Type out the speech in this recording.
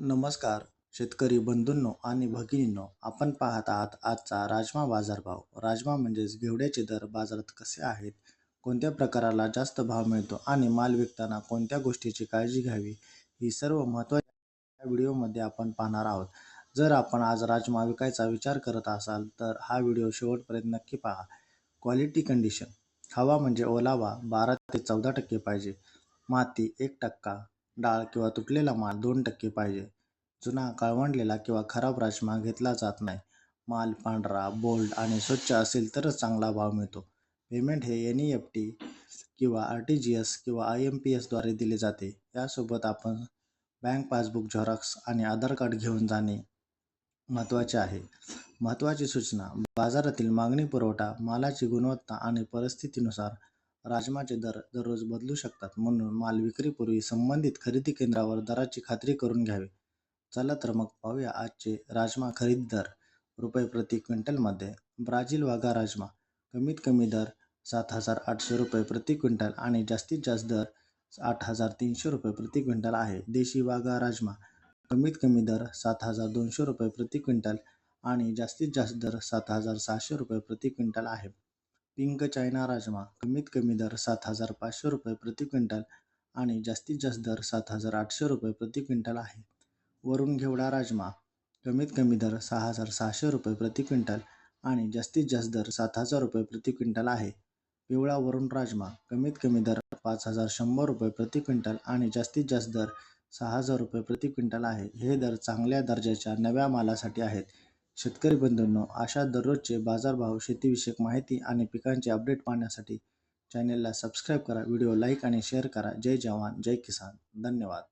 नमस्कार शेतकरी बंधूंनो आणि भगिनींनो आपण पाहत आहात आजचा राजमा बाजारभाव. राजमा म्हणजेच घेवड्याचे दर बाजारात कसे आहेत? कोणत्या प्रकाराला जास्त भाव मिळतो आणि माल विकताना कोणत्या गोष्टीची काळजी घ्यावी? ही सर्व महत्त्वाच्या व्हिडिओमध्ये आपण पाहणार आहोत. जर आपण आज राजमा विकायचा विचार करत असाल तर हा व्हिडिओ शेवटपर्यंत नक्की पहा. Quality condition. हवा म्हणजे ओलावा बारा ते चौदा टक्के पाहिजे. माती एक टक्का. डाळ किंवा तुटलेला माल दोन टक्के पाहिजे. जुना काळवंडलेला किंवा खराब राजमा घेतला जात नाही. माल पांढरा बोल्ड आणि स्वच्छ असेल तरच चांगला भाव मिळतो. पेमेंट हे एन ई एफ टी किंवा आर टी जी एस किंवा आय एम पी एसद्वारे दिले जाते. यासोबत आपण बँक पासबुक झेरॉक्स आणि आधार कार्ड घेऊन जाणे महत्त्वाचे आहे. महत्त्वाची सूचना. बाजारातील मागणी पुरवठा मालाची गुणवत्ता आणि परिस्थितीनुसार राजमाचे दर दररोज बदलू शकतात म्हणून माल विक्रीपूर्वी संबंधित खरेदी केंद्रावर दराची खात्री करून घ्यावी. चला तर मग पाहूया आजचे राजमा खरेदी दर. रुपये प्रति क्विंटलमध्ये ब्राझील वाघा राजमा. कमीत कमी दर सात हजार आठशे रुपये प्रति क्विंटल आणि जास्तीत जास्त दर आठ हजार तीनशे रुपये प्रति क्विंटल आहे. देशी वाघा राजमा. कमीत कमी दर सात हजार दोनशे रुपये प्रति क्विंटल आणि जास्तीत जास्त दर सात हजार सहाशे रुपये प्रति क्विंटल आहे. पिंक चायना राजमा कमीत कमी दर सात हजार पाचशे रुपये प्रति क्विंटल आणि जास्तीत जास्त दर सात हजार आठशे रुपये प्रति क्विंटल आहे. वरून घेवडा राजमा कमीत कमी दर सहा हजार सहाशे रुपये प्रति क्विंटल आणि जास्तीत जास्त दर सात हजार रुपये प्रति क्विंटल आहे. पिवळा वरून राजमा कमीत कमी दर पाच हजार शंभर रुपये प्रति क्विंटल आणि जास्तीत जास्त दर सहा हजार रुपये प्रति क्विंटल आहे. हे दर चांगल्या दर्जाच्या नव्या मालासाठी आहेत. शेतकरी बंधूंनो अशा दररोजचे बाजारभाव शेतीविषयक माहिती आणि पिकांचे अपडेट पाहण्यासाठी चॅनेलला सबस्क्राईब करा व्हिडिओ लाईक आणि शेअर करा. जय जवान जय किसान. धन्यवाद.